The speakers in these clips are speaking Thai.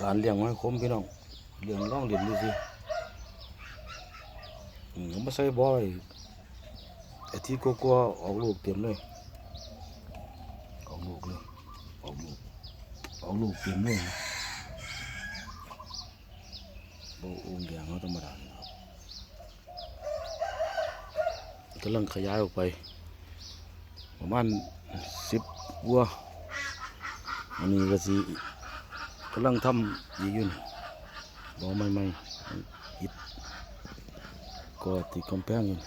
การเลี้ยงไม้คมพี่น้องเลี้ยงร่องเรียนดูสิอืมมาใส่บ่อยไอ้ที่กลัวๆออกลูกเต็มเลยออกลูกเลยออกลูกออกลูกเต็มเลยโอ้องเลี้ยงเขาธรรมดาครับกำลังขยายออกไป ประมาณสิบวัวอันนี้ก็สิ กำลังทำอีอยู่นี่บ่ไม่ไม่ๆอิดก็ติดกำแพงอยู่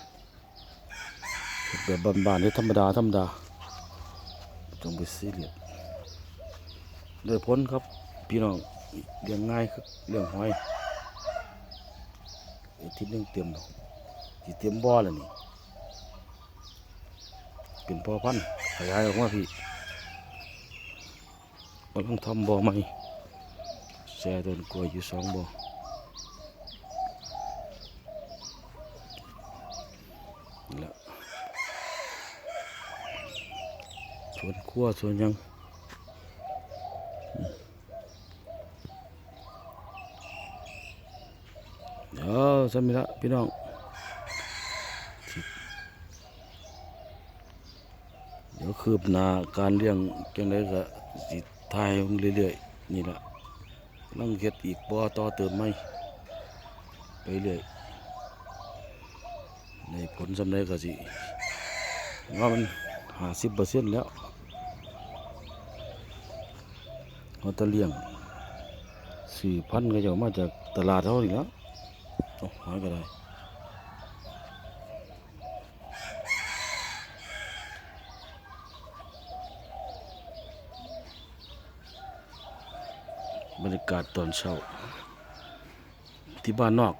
แบบบานๆเฮ็ดธรรมดาธรรมดาจงไปซีเรียสได้ผลครับ พี่น้องเลี้ยงง่ายครับเลี้ยงหอยไอ้ทิศนึงเตรียมแล้วสิเตรียมบ่อแล้วนี่เป็นพ่อพันธุ์ขยายออกมาพี่กำลังทำบ่อใหม่ แช่ต้นกล้วยอยู่สองบ่อนี่แหละสวนครัวสวนหยังอืมเดี๋ยวสมิละพี่น้องเดี๋ยวคืบหน้าการเลี้ยงจังไดก็สิทายลงเรื่อยๆนี่แหละ นั่งเห็ดอีกบ่อต่อเติมไหมไปเรื่อยในผลสำเร็จก็สิว่ามันหาสิบเปอร์เซ็นต์แล้วเขาจะเลี้ยงสี่พันก็จะมาจากตลาดเท่านี้แล้วเอาหายก็ได้ บรรยากาศตอนเช้า ที่บ้านนอก